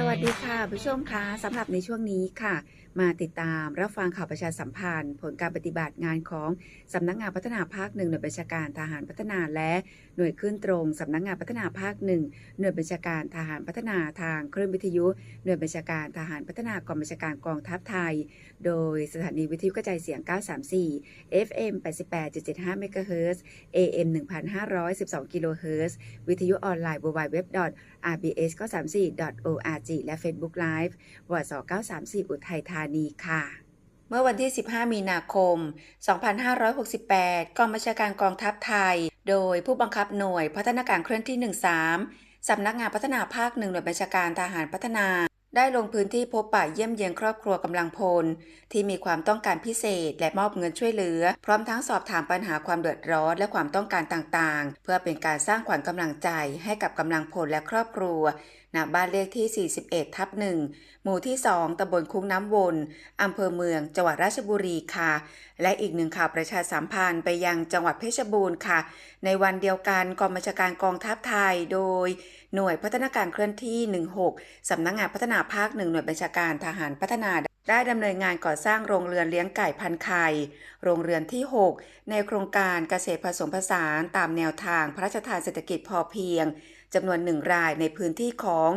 สวัสดีค่ะผู้ชมคะสำหรับในช่วงนี้ค่ะ มาติดตามรับฟังข่าวประชาสัมพันธ์ ผลการปฏิบัติงานของสำนักงานพัฒนาภาคหนึ่งหน่วยบัญชาการทหารพัฒนาและหน่วยขึ้นตรงสำนักงานพัฒนาภาคหนึ่งหน่วยบัญชาการทหารพัฒนาทางเคลื่นวิทยุ หน่วยบัญชาการทหารพัฒนากองบัญชาการกองทัพไทย โดยสถานีวิทยุกระจายเสียง 934 FM 88.75 MHz AM 1,512กิโลเฮิรตซ์วิทยุออนไลน์ w w w r b s 9 3 4 o r g org และ Facebook Live วส934 อุทัยธานีค่ะ เมื่อวันที่ 15 มีนาคม 2568 กองบัญชาการกองทัพไทย โดยผู้บังคับหน่วยพัฒนาการเคลื่อนที่ 13 สำนักงานพัฒนาภาคหนึ่งหน่วยบัญชาการทหารพัฒนา ได้ลงพื้นที่พบปะเยี่ยมเยียนครอบครัวกำลังพล ที่มีความต้องการพิเศษ และมอบเงินช่วยเหลือ พร้อมทั้งสอบถามปัญหาความเดือดร้อนและความต้องการต่างๆ เพื่อเป็นการสร้างขวัญกำลังใจให้กับกำลังพลและครอบครัวณบ้านเลขที่ 41 ทับ1หมู่ที่ 2ตำบลคุ้งน้ำวนอำเภอเมืองจังหวัดราชบุรีค่ะ และอีกหนึ่งข่าวประชาสัมพันธ์ไปยังจังหวัดเพชรบูรณ์ค่ะ ในวันเดียวกันกองบัญชาการกองทัพไทยโดย หน่วยพัฒนาการเคลื่อนที่ 16 สำนักงานพัฒนาภาคหนึ่งหน่วยบัญชาการทหารพัฒนาได้ดำเนินงานก่อสร้างโรงเรือนเลี้ยงไก่พันไข่ โรงเรือนที่ 6 ในโครงการเกษตรผสมผสานตามแนวทางพระราชทานเศรษฐกิจพอเพียง จำนวนหนึ่งรายในพื้นที่ของ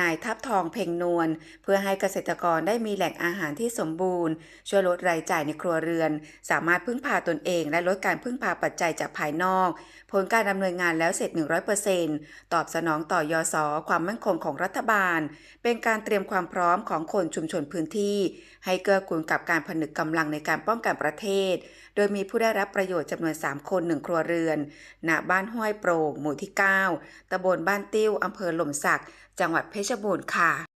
นายทับทองเพ่งนวลเพื่อให้เกษตรกรได้มีแหล่งอาหารที่สมบูรณ์ ช่วยลดรายจ่ายในครัวเรือน สามารถพึ่งพาตนเองและลดการพึ่งพาปัจจัยจากภายนอก ผลการดำเนินงานแล้วเสร็จ 100%ตอบสนองต่อยอสความมั่นคงของรัฐบาล เป็นการเตรียมความพร้อมของคนชุมชนพื้นที่ ให้เกื้อกูลกับการผนึกกำลังในการป้องกันประเทศ โดยมีผู้ได้รับประโยชน์จำนวน 3 คน 1 ครัวเรือน ณ บ้านห้วยโปร่งหมู่ที่ 9ตำบลลบ้านติ้วอำเภอหล่มสัก จังหวัดเพชรบูรณ์ค่ะ